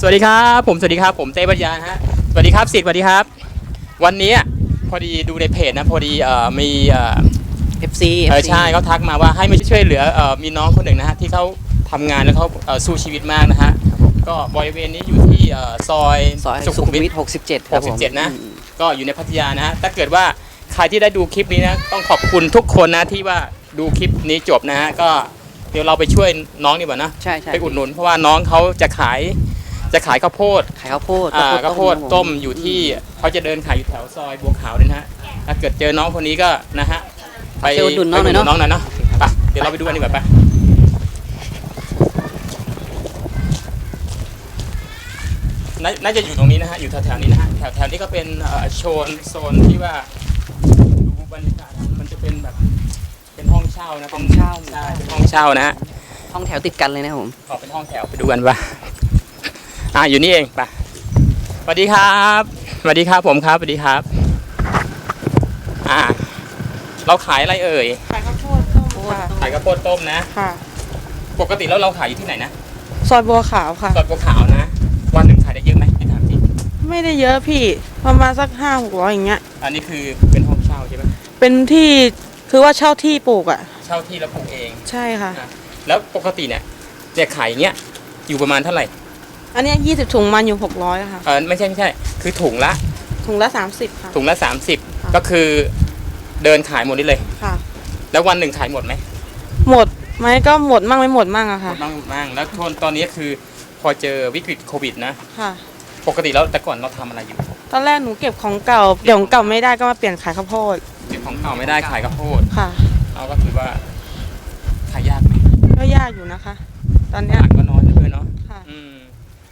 สวัสดีครับผมสวัสดีครับผมเต้ปัญญานะฮะสวัสดีครับสิทธิ์สวัสดีครับ วันนี้อะพอดีดูในเพจนะพอดีเอ่อมีเอ่อ FC เออใช่เขาทักมาว่าให้มาช่วยเหลือเอ่อมีน้องคนหนึ่งนะฮะที่เขาทำงานแล้วเขาเอ่อสู้ชีวิตมากนะฮะก็บริเวณนี้อยู่ที่เอ่อซอยซอยสุสุขุขุมมวิวิทท67 ครับผม67นะ อืมก็อยู่ในพัทยานะฮะถ้าเกิดว่าใครที่ได้ดูคลิปนี้นะต้องขอบคุณทุกคนนะที่ว่าดูคลิปนี้จบนะฮะก็เดี๋ยวเราไปช่วยน้องดีกว่านะ ใช่ใช่ไปอุดหนุนเพราะว่าน้องเขาจะขาย จะขายข้าวโพดขายข้าวโพดอ่าข้าวโพดครับผต้มอยู่ที่เขาจะเดินขายอยู่แถวซอยบัวขาวเนี่ยนะฮะถ้าเกิดเจอน้องคนนี้ก็นะฮะไปเชิญอุดหนุนน้องหน่อยไปเนาะน้องหน่อยเนาะไปเดี๋ยวเราไปดูกันดีกว่าไปน่าน่าจะอยู่ตรงนี้นะฮะอยู่แถวๆนี้นะฮะแถวแถวนี้ก็เป็นเอ่อโซนโซนที่ว่าดูบรรยากาศมันจะเป็นแบบเป็นห้องเช่านะเป็นห้องเช่าใช่เป็นห้องเช่านะฮะห้องแถวติดกันเลยนะครับผมขอเป็นห้องแถวไปดูกันปะ อ่าอยู่นี่เองปะสวัสดีครับสวัสดีครับผมครับสวัสดีครับ อ่า เราขายอะไรเอ่ยขายข้าวโพดต้มค่ะขายข้าวโพดต้มนะค่ะ ปกติแล้วเราขายอยู่ที่ไหนนะซอยบัวขาวค่ะซอยบัวขาวนะวันหนึ่งขายได้เยอะไหมพี่ถามจริงไม่ได้เยอะพี่ประมาณสักห้าหกร้อยอย่างเงี้ย อันนี้คือเป็นห้องเช่าใช่ไหมเป็นที่คือว่าเช่าที่ปลูกอะ เช่าที่แล้วปลูกเอง ใช่ค่ะ แล้วปกติเนี่ยเนี่ยขายอย่างเงี้ยอยู่ประมาณเท่าไหร่ อันเนี้ยี่สิบถุงมันอยู่หกร้อยค่ะ เออไม่ใช่ไม่ใช่ คือถุงละ ถุงละสามสิบค่ะ ถุงละค่ะ30ก็คือเดินขายหมดนี่เลย ค่ะ แล้ววันหนึ่งขายหมดไหมหมดไหมก็หมดมั่งไม่หมดมั่งอะหมค่ะ ดบ้างบ้างแล้วทนตอนนี้คือพอเจอวิกฤตโควิดนะค่ะ ปกติแล้วแต่ก่อนเราทำอะไรอยู่ตอนแรกหนูเก็บของเก่าเดี๋ยวของเก่าไม่ได้ก็มาเปลี่ยนขายข้าวโพดเก็บของเก่าไม่ได้ขายข้าวโพดค่ะ เราก็คือว่าขายยากไหมก็ยากอยู่นะคะ ตอนตเนี้ยลาดก็น้อยด้วยเนาะค่ะ อืม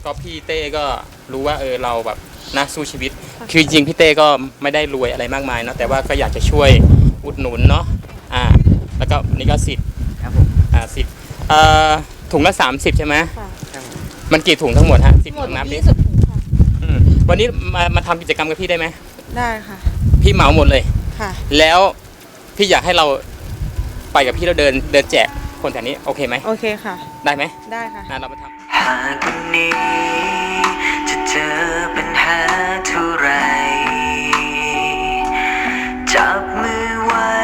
ก็พี่เต้ก็รู้ว่าเออเราแบบนักสู้ชีวิตค่ะคือจริงๆพี่เต้ก็ไม่ได้รวยอะไรมากมายเนาะแต่ว่าก็อยากจะช่วยอุดหนุนเนาะอ่า แล้วก็นี่ก็สิทธิ์ครับผมอ่าสิทธิ์เอ่อถุงละ 30 ใช่ไหมค่ะครับผมมันกี่ถุงทั้งหมดฮะสิบหมดถุงน้ำดิยี่สิบถุงค่ะ อืมวันนี้มามาทำกิจกรรมกับพี่ได้ไหมได้ค่ะ พี่เหมาหมดเลย ค่ะ แล้วพี่อยากให้เราไปกับพี่แล้วเดินเดินแจกคนแถวนี้โอเคไหมโอเคค่ะ ได้ไหมได้ค่ะอะเรามาทำหากวันนี้ จะเจอปัญหาเท่าไร จับมือไว้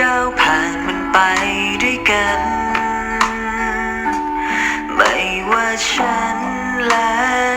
ก้าวผ่านมันไปด้วยกัน ไม่ว่าฉันและ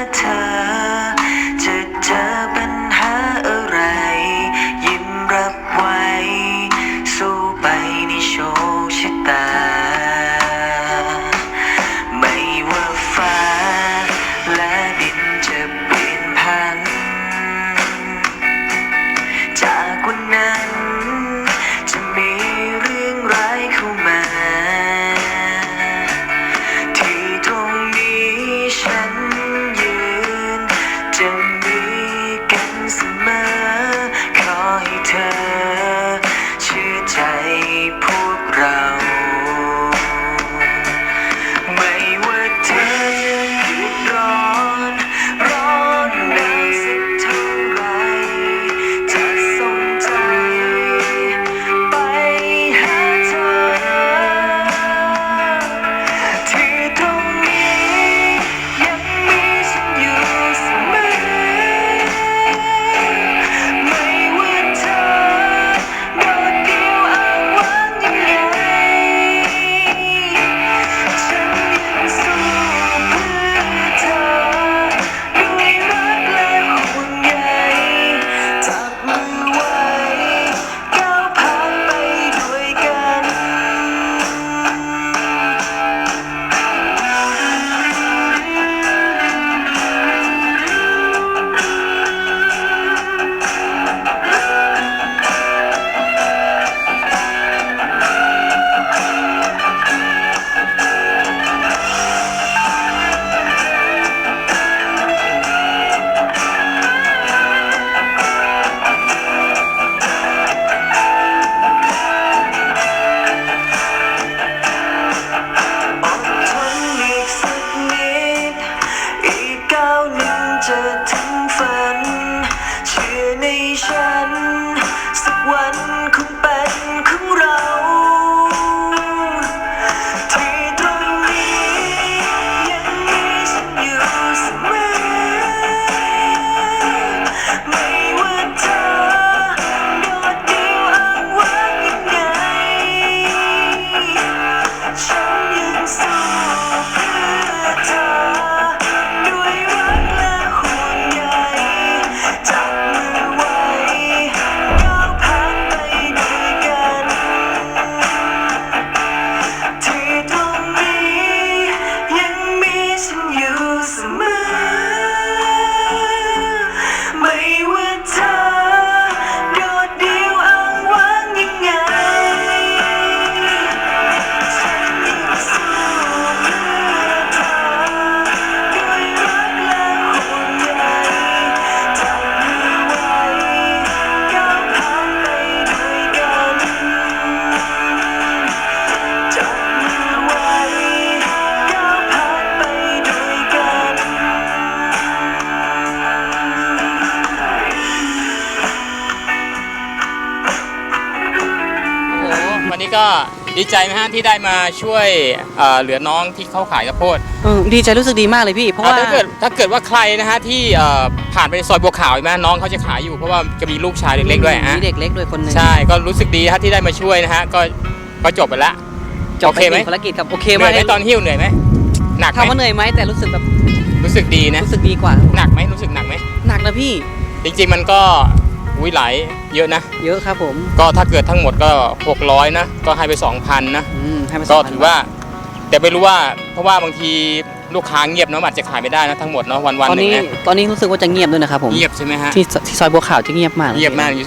ห ก็ดีใจไหมฮะที่ได้มาช่วยเอ่อเหลือน้องที่เขาขายข้าวโพดเออดีใจรู้สึกดีมากเลยพี่ เพราะว่า อ่ถ้าเกิดถ้าเกิดว่าใครนะฮะที่เอ่อผ่านไปซอยบัวขาวเห็นไหมน้องเขาจะขายอยู่เพราะว่าจะมีลูกชายเล็กๆด้วยฮะมีเด็กเล็กด้วยคนหนึ่งใช่ก็รู้สึกดีฮะที่ได้มาช่วยนะฮะก็ก็จบไปละจบโอเคไหมปภารกิจครับโอเคเหนื่มาอกยไหมตอนหิ้วเหนื่อยไหมหนักไหถามมว่าเหนื่อยไหมแต่รู้สึกแบบรู้สึกดีนะรู้สึกดีกว่า หนักไหมรู้สึกหนักไหม หนักนะพี่ จริงๆมันก็ อุ้ยหลายเยอะนะ เยอะครับผมก็ถ้าเกิดทั้งหมดก็ 600 นะ ก็ให้ไป 2,000 นะ อืมให้มาก็2,000ถือว่า แต่ไม่รู้ว่า เพราะว่าบางทีลูกค้าเงียบเนาะอาจจะขายไม่ได้นะทั้งหมดเนาะวันวันตอนหนึ่งนี้นะตอนนี้รู้สึกว่าจะเงียบด้วยนะครับผมเงียบใช่ไหมฮะ ที่ที่ซอยบัวขาวจะเงียบมากเงียบมากอยู่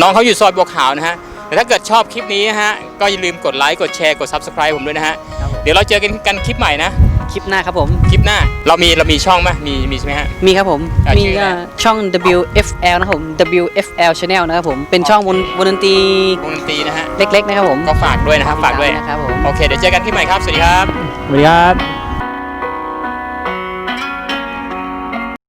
น้องเขาอยู่ซอยบัวขาวนะฮะ แต่ถ้าเกิดชอบคลิปนี้นะฮะ ก็อย่าลืมกดไลค์ กดแชร์ กด Subscribe ผมด้วยนะฮะ เดี๋ยวเราเจอกันกันคลิปใหม่นะ คลิปหน้าครับผม คลิปหน้า เรามีเรามีช่องไหมมีมีใช่ไหมฮะ มีครับผมอะมีชื่ออะไรอ่าช่อง WFL นะครับผม WFL Channel นะครับผม เป็นช่องวงวงดนตรีวงดนตรีนะฮะ เล็กๆนะครับผมก็ฝากด้วยนะครับ ฝากด้วย นะครับผม โอเค เดี๋ยวเจอกันคลิปใหม่ครับ สวัสดีครับ สวัสดีครับ